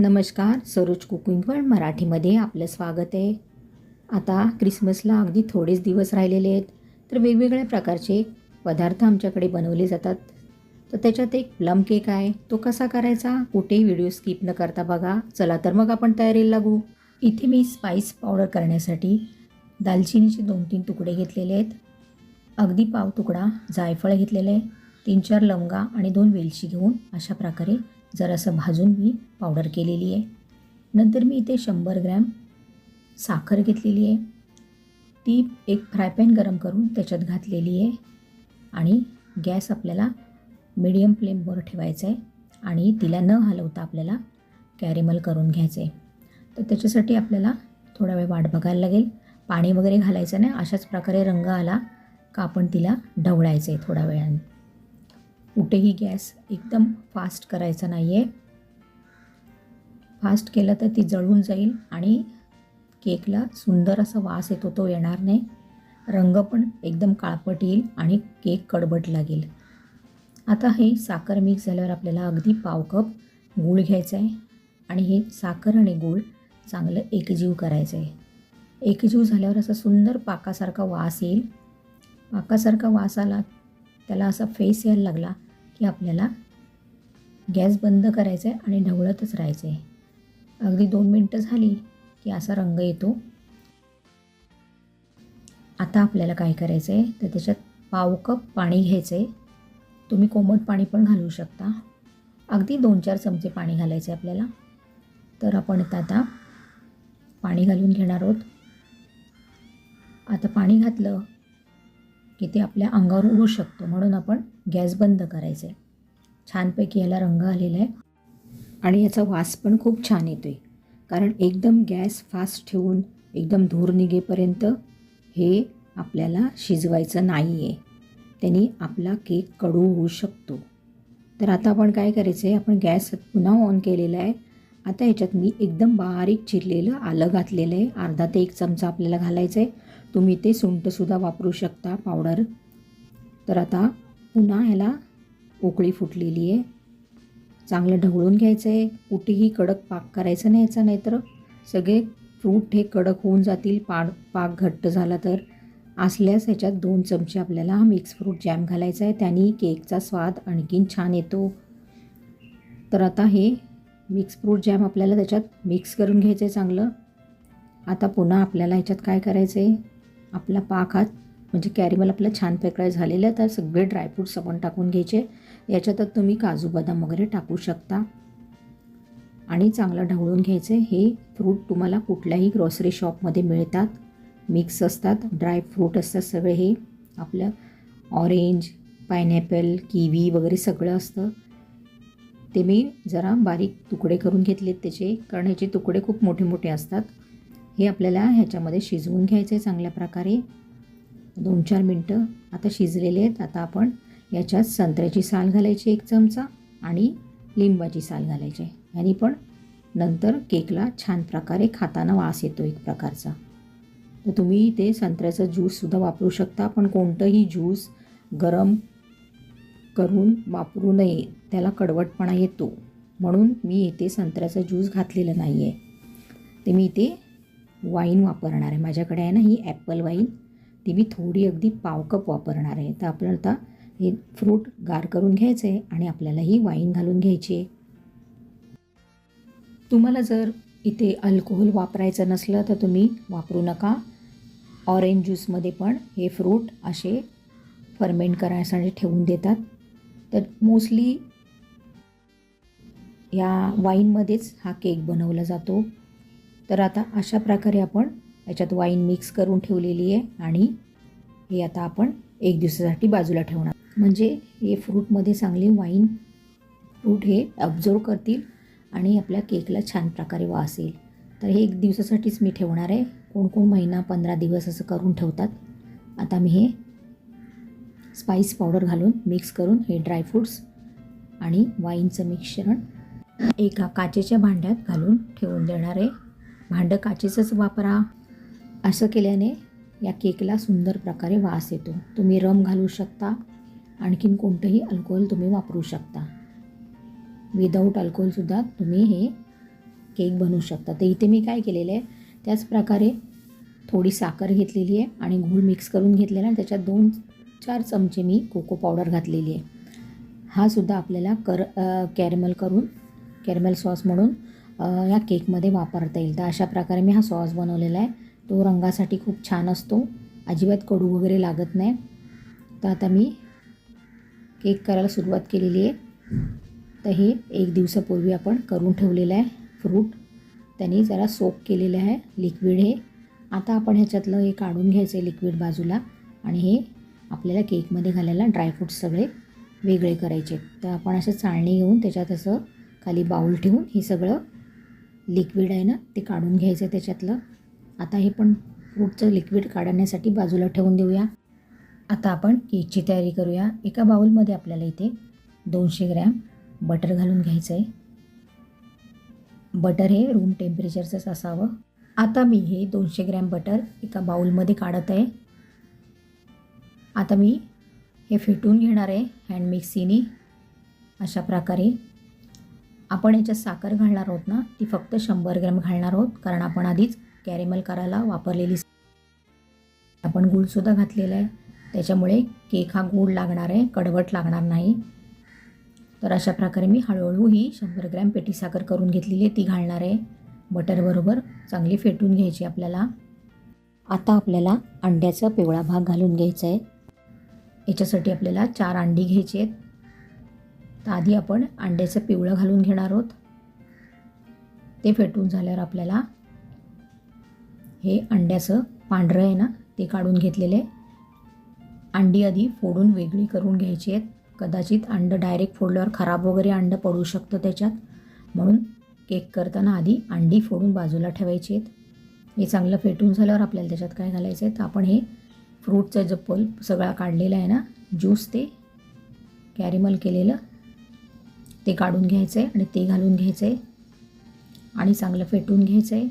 नमस्कार Saroj cooking world मराठीमध्ये आपलं स्वागत आहे. आता क्रिसमसला अगदी थोडेच दिवस राहिलेले आहेत तर वेगवेगळ्या प्रकारचे पदार्थ आमच्याकडे बनवले जातात. तर त्याच्यात एक प्लम केक आहे तो कसा करायचा कुठेही व्हिडिओ स्किप न करता बघा. चला तर मग आपण तयारीला लागू. इथे मी स्पाईस पावडर करण्यासाठी दालचिनीचे दोन तीन तुकडे घेतलेले आहेत. अगदी पाव तुकडा जायफळ घेतलेलं आहे. तीन चार लवंगा आणि दोन वेलची घेऊन अशा प्रकारे जरासं भाजून मी पावडर केलेली आहे. नंतर मी इथे शंभर ग्रॅम साखर घेतलेली आहे. ती एक फ्रायपॅन गरम करून त्याच्यात घातलेली आहे. आणि गॅस आपल्याला मिडियम फ्लेमवर ठेवायचा आहे आणि तिला न हलवता आपल्याला कॅरेमल करून घ्यायचं आहे. तर त्याच्यासाठी आपल्याला थोडा वेळ वाट बघायला लागेल. पाणी वगैरे घालायचं नाही. अशाच प्रकारे रंग आला का आपण तिला ढवळायचं आहे थोड्या वेळाने. कुठेही गॅस एकदम फास्ट करायचा नाही आहे फास्ट केलं तर ती जळून जाईल आणि केकला सुंदर असा वास येतो तो येणार नाही. रंग पण एकदम काळपट येईल आणि केक कडबट लागेल आता हे साखर मिक्स झाल्यावर आपल्याला अगदी पाव कप गूळ घ्यायचा आहे आणि हे साखर आणि गूळ चांगलं एकजीव करायचं आहे. एकजीव झाल्यावर असा सुंदर पाकासारखा वास येईल. पाकासारखा वास आला त्याला असा फेस यायला लागला की आपल्याला गॅस बंद करायचा आहे आणि ढवळतच राहायचं आहे अगदी दोन मिनटं झाली की असा रंग येतो. आता आपल्याला काय करायचं आहे तर त्याच्यात पाव कप पाणी घ्यायचं आहे तुम्ही कोमट पाणी पण घालू शकता. अगदी दोन चार चमचे पाणी घालायचं आहे आपल्याला. तर आपण इथं आता पाणी घालून घेणार आहोत. आता पाणी घातलं की ते आपल्या अंगावर उडू शकतो. म्हणून आपण गॅस बंद करायचं. आहे छानपैकी याला रंग आलेला आहे. आणि याचा वास पण खूप छान येतो आहे कारण एकदम गॅस फास्ट ठेवून एकदम धूर निघेपर्यंत हे आपल्याला शिजवायचं नाही आहे त्यांनी आपला केक कडू होऊ शकतो. तर आता आपण काय करायचं? आहे आपण गॅस पुन्हा ऑन केलेला आहे. आता याच्यात मी एकदम बारीक चिरलेलं आलं घातलेलं आहे. अर्धा ते एक चमचा आपल्याला घालायचं आहे तुम्ही ते सुंठसुद्धा वापरू शकता पावडर. तर आता पुन्हा ह्याला उकळी फुटलेली आहे. चांगलं ढवळून घ्यायचं आहे कुठेही कडक पाक करायचं नाही याचा नाहीतर सगळे फ्रूट हे कडक होऊन जातील पाड पाक घट्ट झाला तर. असल्यास ह्याच्यात दोन चमचे आपल्याला मिक्स फ्रूट जॅम घालायचा आहे. त्याने केकचा स्वाद आणखीन छान येतो. तर आता हे मिक्स फ्रूट जॅम आपल्याला त्याच्यात मिक्स करून घ्यायचं आहे चांगलं. आता पुन्हा आपल्याला ह्याच्यात काय करायचं आहे आपला पाक हा म्हणजे कॅरीमल आपलं छान प्रकारे झालेलं आहे तर सगळे ड्रायफ्रूट्स आपण टाकून घ्यायचे. याच्यातच तुम्ही काजू बदाम वगैरे टाकू शकता. आणि चांगलं ढवळून घ्यायचे. हे फ्रूट तुम्हाला कुठल्याही ग्रॉसरी शॉपमध्ये मिळतात. मिक्स असतात. ड्राय फ्रूट असतात सगळे हे. आपलं ऑरेंज पायनॅपल किवी वगैरे सगळं असतं. ते मी जरा बारीक तुकडे करून घेतलेत त्याचे. कारण ह्याचे तुकडे खूप मोठे मोठे असतात. हे आपल्याला ह्याच्यामध्ये शिजवून घ्यायचं आहे चांगल्या प्रकारे. दोन चार मिनटं आता शिजलेले आहेत. आता आपण याच्यात संत्र्याची साल घालायची एक चमचा आणि लिंबाची साल घालायची ह्यानी पण नंतर केकला छान प्रकारे खाताना वास येतो एक प्रकारचा. तर तुम्ही ते संत्र्याचं ज्यूससुद्धा वापरू शकता पण कोणतंही ज्यूस गरम करून वापरू नये त्याला कडवटपणा येतो. म्हणून मी इथे संत्र्याचा ज्यूस घातलेला नाही आहे ते मी इथे वाईन वापरणार आहे. माझ्याकडे आहे ना ही ॲपल वाईन ती मी थोडी अगदी पावकप वापरणार आहे. तर आपल्याला आता हे फ्रूट गार करून घ्यायचं आहे आणि आपल्याला ही वाईन घालून घ्यायची आहे. तुम्हाला जर इथे अल्कोहोल वापरायचं नसलं तर तुम्ही वापरू नका. ऑरेंज ज्यूसमध्ये पण हे फ्रूट असे फर्मेंट करायसाठी ठेवून देतात. तर मोस्टली या वाईनमध्येच हा केक बनवला जातो. तर आता अशा प्रकारे आपण याच्यात वाईन मिक्स करून ठेवलेली आहे आणि हे आता आपण एक दिवसासाठी बाजूला ठेवणार. म्हणजे हे फ्रूटमध्ये चांगले वाईन फ्रूट हे ऑब्झर्व करतील आणि आपल्या केकला छान प्रकारे वास येईल तर हे एक दिवसासाठीच मी ठेवणार आहे. कोण कोण महिना पंधरा दिवस असं करून ठेवतात. आता मी हे स्पाईस पावडर घालून मिक्स करून हे ड्रायफ्रूट्स आणि वाईनचं मिश्रण एका काचेच्या भांड्यात घालून ठेवून देणार आहे. भांडं काचेचंच वापरा. असं केल्याने या केकला सुंदर प्रकारे वास येतो. तुम्ही रम घालू शकता. आणखीन कोणतंही अल्कोहोल तुम्ही वापरू शकता. विदाऊट अल्कोहोलसुद्धा तुम्ही हे केक बनवू शकता. तर इथे मी काय केलेलं आहे त्याच प्रकारे थोडी साखर घेतलेली आहे आणि गूळ मिक्स करून घेतलेला आणि त्याच्यात दोन चार चमचे मी कोको पावडर घातलेली आहे. हा सुद्धा आपल्याला कर कॅरमल करून कॅरमल सॉस म्हणून या केकमध्ये वापरता येईल. तर अशा प्रकारे मी हा सॉस बनवलेला आहे. तो रंगासाठी खूप छान असतो. अजिबात कडू वगैरे लागत नाही. तर आता मी केक करायला सुरुवात केलेली आहे. तर हे एक दिवसापूर्वी आपण करून ठेवलेलं आहे. फ्रूट. त्यांनी जरा सोप केलेलं आहे. लिक्विड हे. आता आपण ह्याच्यातलं हे काढून घ्यायचं आहे लिक्विड बाजूला. आणि हे आपल्याला केकमध्ये घालायला ड्रायफ्रूट्स सगळे वेगळे करायचे तर आपण असं चाळणी घेऊन त्याच्यात असं खाली बाऊल ठेवून हे सगळं लिक्विड आहे ना ते काढून घ्यायचं आहे त्याच्यातलं. आता हे पण फ्रूटचं लिक्विड काढण्यासाठी बाजूला ठेवून देऊया. आता आपण केकची तयारी करूया. एका बाउलमध्ये आपल्याला इथे दोनशे ग्रॅम बटर घालून घ्यायचं आहे बटर हे रूम टेम्परेचरचंच असावं. आता मी हे दोनशे ग्रॅम बटर एका बाउलमध्ये काढत आहे. आता मी हे फेटून घेणार आहे हँड मिक्सीनी. अशा प्रकारे आपण याच्यात साखर घालणार आहोत ना ती फक्त शंभर ग्रॅम घालणार आहोत कारण आपण आधीच कॅरेमल करायला वापरलेली आपण गूळसुद्धा घातलेला आहे. त्याच्यामुळे केक हा गोड लागणार आहे कडवट लागणार नाही. तर अशा प्रकारे मी हळूहळू ही शंभर ग्रॅम पेटी साखर करून घेतलेली आहे ती घालणार आहे. बटरबरोबर चांगली फेटून घ्यायची आपल्याला. आता आपल्याला अंड्याचा पिवळा भाग घालून घ्यायचा आहे. याच्यासाठी आपल्याला चार अंडी घ्यायची आहेत. तर आधी आपण अंड्याचं पिवळं घालून घेणार आहोत. ते फेटून झाल्यावर आपल्याला हे अंड्याचं पांढरं आहे ना ते काढून घेतलेलं आहे. अंडी आधी फोडून वेगळी करून घ्यायची आहेत. कदाचित अंडं डायरेक्ट फोडल्यावर खराब वगैरे अंडं पडू शकतं त्याच्यात. म्हणून केक करताना आधी अंडी फोडून बाजूला ठेवायची आहेत. हे चांगलं फेटून झाल्यावर आपल्याला त्याच्यात काय घालायचं आहे? तर आपण हे फ्रूटचं जो पल्प सगळा काढलेला आहे ना ज्यूस ते कॅरेमल केलेलं ते काढून घ्यायचं आहे आणि ते घालून घ्यायचं आहे आणि चांगलं फेटून घ्यायचं. आहे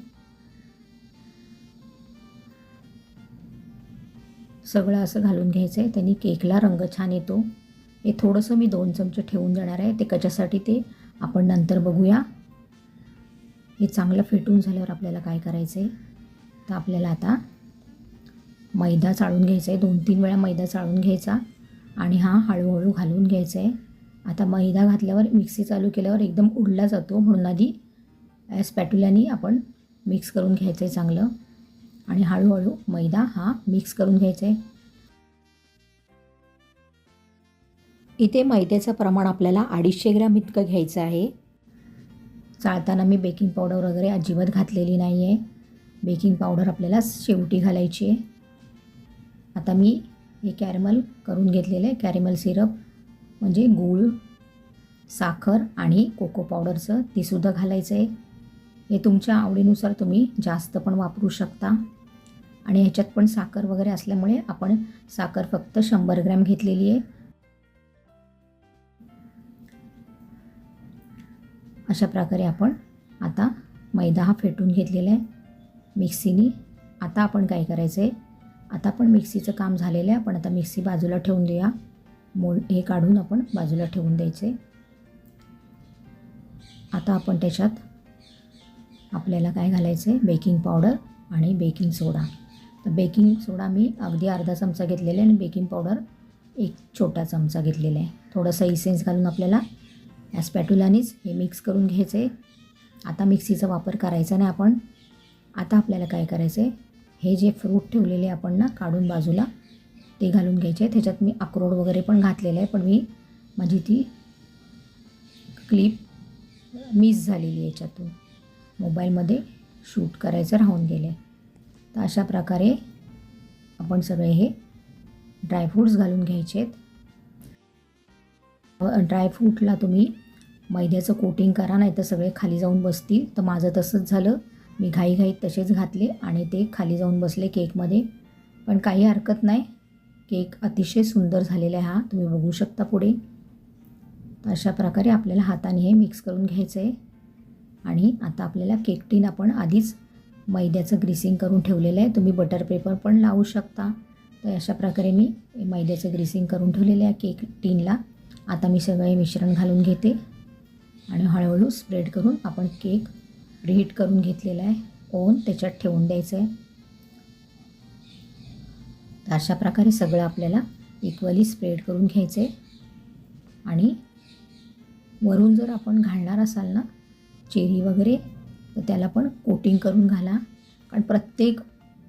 सगळं असं घालून घ्यायचं. आहे त्यांनी केकला रंग छान येतो. हे थोडंसं मी दोन चमचे ठेवून देणार आहे. ते कशासाठी ते आपण नंतर बघूया. हे चांगलं फेटून झाल्यावर आपल्याला काय करायचं आहे तर आपल्याला आता मैदा चाळून घ्यायचा आहे. दोन तीन वेळा मैदा चाळून घ्यायचा आणि हा हळूहळू घालून घ्यायचा आहे. आता मैदा घातल्यावर मिक्सी चालू केल्यावर एकदम उडला जातो म्हणून आधी स्पॅटुल्यानी आपण मिक्स करून घ्यायचं आहे चांगलं. आणि हळूहळू मैदा हा मिक्स करून घ्यायचा आहे इथे मैद्याचं प्रमाण आपल्याला अडीचशे ग्रॅम इतकं घ्यायचं आहे. चाळताना मी बेकिंग पावडर वगैरे अजिबात घातलेली नाही आहे बेकिंग पावडर आपल्याला शेवटी घालायची आहे. आता मी हे कॅरेमल करून घेतलेलं आहे कॅरेमल सिरप. म्हणजे गूळ साखर आणि कोको पावडरचं तीसुद्धा घालायचं आहे हे तुमच्या आवडीनुसार तुम्ही जास्त पण वापरू शकता. आणि ह्याच्यात पण साखर वगैरे असल्यामुळे आपण साखर फक्त शंभर ग्रॅम घेतलेली आहे. अशा प्रकारे आपण आता मैदा हा फेटून घेतलेला आहे. मिक्सीनी आता आपण काय करायचं आहे आता पण मिक्सीचं काम झालेलं आहे. आपण आता मिक्सी बाजूला ठेवून देऊया. मोल हे काढून आपण बाजूला ठेवून द्यायचे. आता आपण त्याच्यात आपल्याला काय घालायचं आहे बेकिंग पावडर आणि बेकिंग सोडा. तर बेकिंग सोडा मी अगदी अर्धा चमचा घेतलेला आहे आणि बेकिंग पावडर एक छोटा चमचा घेतलेला आहे. थोडंसं इसेन्स घालून आपल्याला या स्पॅटुलानीच हे मिक्स करून घ्यायचं आहे आता मिक्सीचा वापर करायचा नाही आपण. आता आपल्याला काय करायचं आहे हे जे फ्रूट ठेवलेले आपण ना काढून बाजूला ते घालून घ्यायचे. त्याच्यात मी अक्रोड वगैरे पण घातलेलं आहे पण मी माझी ती क्लिप मिस झालेली आहे याच्यातून. मोबाईलमध्ये शूट करायचं राहून गेले तर अशा प्रकारे आपण सगळे हे ड्रायफ्रूट्स घालून घ्यायचे आहेत. ड्रायफ्रूटला तुम्ही मैद्याचं कोटिंग करा नाही तर सगळे खाली जाऊन बसतील. तर माझं तसंच झालं. मी घाईघाईत तसेच घातले आणि ते खाली जाऊन बसले केकमध्ये. पण काही हरकत नाही. केक अतिशय सुंदर झालेला आहे हा. तुम्ही बघू शकता पुढे. तर अशा प्रकारे आपल्याला हाताने हे मिक्स करून घ्यायचं आहे आणि आता आपल्याला केक टीन आपण आधीच मैद्याचं ग्रीसिंग करून ठेवलेलं आहे. तुम्ही बटर पेपर पण लावू शकता. तर अशा प्रकारे मी मैद्याचं ग्रीसिंग करून ठेवलेलं आहे केक टीनला आता मी सगळे मिश्रण घालून घेते. आणि हळूहळू स्प्रेड करून आपण केक रिहीट करून घेतलेला आहे. ओन त्याच्यात ठेवून द्यायचं आहे अशा प्रकारे सगळं आपल्याला इक्वली स्प्रेड करून घ्यायचं आहे आणि वरून जर आपण घालणार असाल ना चेरी वगैरे तर त्याला पण कोटिंग करून घाला. कारण प्रत्येक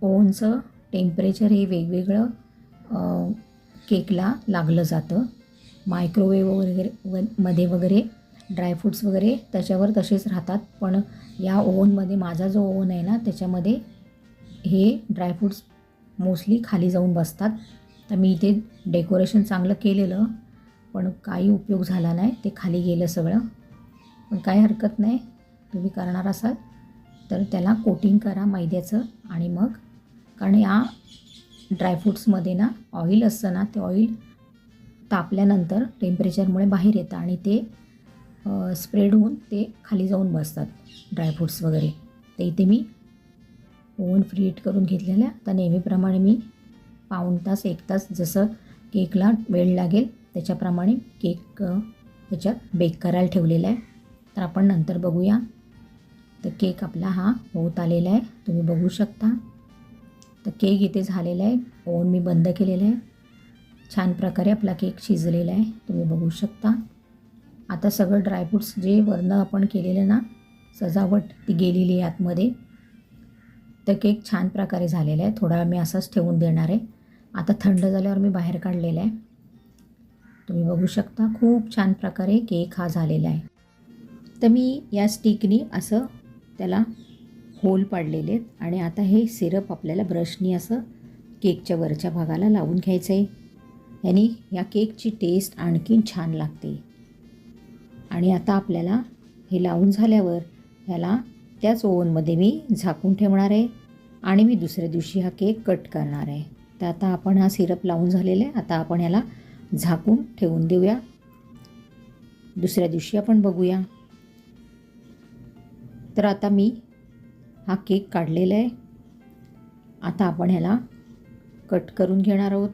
ओव्हनचं टेम्परेचर हे वेगवेगळं केकला लागलं जातं. मायक्रोवेव्ह वगैरे व मध्ये वगैरे ड्रायफ्रूट्स वगैरे त्याच्यावर तसेच राहतात. पण या ओव्हनमध्ये माझा जो ओव्हन आहे ना त्याच्यामध्ये हे ड्रायफ्रूट्स मोस्टली खाली जाऊन बसतात. तर मी इथे डेकोरेशन चांगलं केलेलं पण काही उपयोग झाला नाही. ते खाली गेलं सगळं. पण काही हरकत नाही. तुम्ही करणार असाल तर त्याला कोटिंग करा मैद्याचं आणि मग. कारण या ड्रायफ्रूट्समध्ये ना ऑइल असतं ना ते ऑइल तापल्यानंतर टेम्परेचरमुळे बाहेर येतं आणि ते स्प्रेड होऊन ते खाली जाऊन बसतात. ड्रायफ्रूट्स वगैरे. ते इथे मी ओव्हन फ्री हीट करून घेतलेल्या. तर नेहमीप्रमाणे मी पाऊण तास एक तास जसं केकला वेळ लागेल त्याच्याप्रमाणे केक त्याच्यात बेक करायला ठेवलेला आहे. तर आपण नंतर बघूया. तर केक आपला हा होत आलेला आहे. तुम्ही बघू शकता. तर केक इथे झालेला आहे. ओव्हन मी बंद केलेला आहे. छान प्रकारे आपला केक शिजलेला आहे. तुम्ही बघू शकता. आता सगळं ड्रायफ्रूट्स जे वरनं आपण केलेलं ना सजावट ती गेलेली आहे आतमध्ये. तर केक छान प्रकारे झालेला आहे. थोडा मी असाच ठेवून देणार आहे. आता थंड झाल्यावर मी बाहेर काढलेला आहे. तुम्ही बघू शकता खूप छान प्रकारे केक हा झालेला आहे. तर मी या स्टिकनी असं त्याला होल पाडलेले आहेत. आणि आता हे सिरप आपल्याला ब्रशनी असं केकच्या वरच्या भागाला लावून घ्यायचं आहे. यानी या केकची टेस्ट आणखीन छान लागते. आणि आता आपल्याला हे लावून झाल्यावर ह्याला त्याच ओव्हनमध्ये मी झाकून ठेवणार आहे. आणि मी दुसऱ्या दिवशी हा केक कट करणार आहे. तर आता आपण हा सिरप लावून झालेला आहे. आता आपण ह्याला झाकून ठेवून देऊया. दुसऱ्या दिवशी आपण बघूया. तर आता मी हा केक काढलेला आहे. आता आपण ह्याला कट करून घेणार आहोत.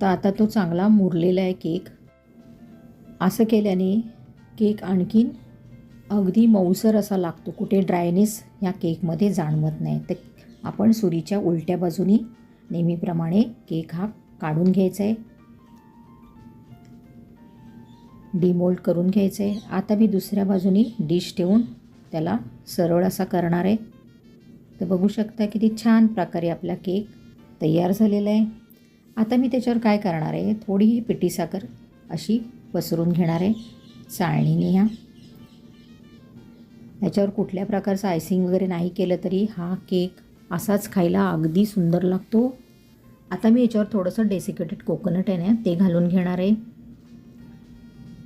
तर आता तो चांगला मुरलेला आहे केक. असं केल्याने केक आणखीन अगदी मऊसर असा लागतो. कुठे ड्रायनेस ह्या केकमध्ये जाणवत नाही. तर आपण सुरीच्या उलट्या बाजूनी नेहमीप्रमाणे केक हा काढून घ्यायचा आहे डिमोल्ड करून घ्यायचं आहे आता मी दुसऱ्या बाजूनी डिश ठेवून त्याला सरळ असा करणार आहे. तर बघू शकता किती छान प्रकारे आपला केक तयार झालेला आहे. आता मी त्याच्यावर काय करणार आहे? थोडीही पिठी साखर अशी पसरून घेणार आहे. चाळणीने ह्या. याच्यावर कुठल्या प्रकारचं आयसिंग वगैरे नाही केलं तरी हा केक असाच खायला अगदी सुंदर लागतो. आता मी याच्यावर थोडंसं डेसिकेटेड कोकोनट आहे ना ते घालून घेणार आहे.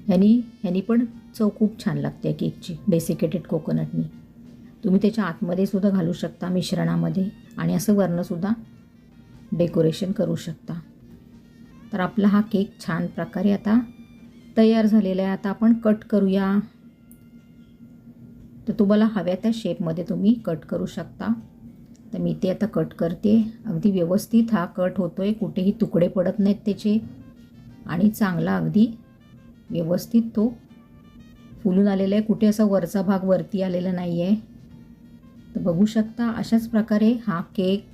ह्यानी ह्यानी पण चव खूप छान लागते केकची डेसिकेटेड कोकोनटनी तुम्ही त्याच्या आतमध्ये सुद्धा घालू शकता मिश्रणामध्ये आणि असं वरनंसुद्धा डेकोरेशन करू शकता. तर आपला हा केक छान प्रकारे आता तयार झालेला आहे. आता आपण कट करूया. तर तुम्हाला हव्या त्या शेपमध्ये तुम्ही कट करू शकता. तर मी ते आता कट करते. अगदी व्यवस्थित हा कट होतो आहे कुठेही तुकडे पडत नाहीत त्याचे. आणि चांगला अगदी व्यवस्थित तो फुलून आलेला आहे. कुठे असा वरचा भाग वरती आलेला नाही आहे तर बघू शकता अशाच प्रकारे हा केक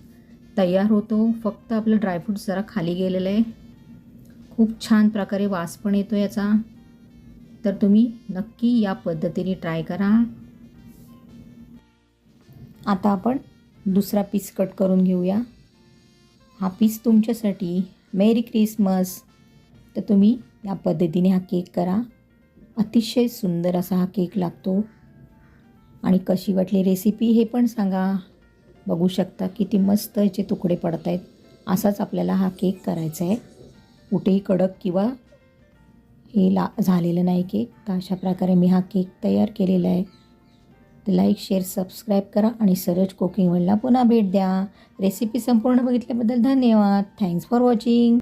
तयार होतो. फक्त आपलं ड्रायफ्रूट जरा खाली गेलेलं आहे. खूप छान प्रकारे वास पण येतो याचा. तर तुम्ही नक्की या पद्धतीने ट्राय करा. आता आपण दुसरा पीस कट करून घेऊया. हा पीस तुमच्यासाठी मेरी क्रिसमस तर तुम्ही या पद्धतीने हा केक करा. अतिशय सुंदर असा हा केक लागतो. आणि कशी वाटली रेसिपी हे पण सांगा. बघू शकता किती मस्त याचे तुकडे पडत आहेत असाच आपल्याला हा केक करायचा आहे. कुठेही कडक किंवा हे ला झालेलं नाही केक तर अशा प्रकारे मी हा केक तयार केलेला आहे. तर लाईक शेअर सबस्क्राईब करा आणि सरज कुकिंग वर्ल्डला पुन्हा भेट द्या. रेसिपी संपूर्ण बघितल्याबद्दल धन्यवाद. Thanks for watching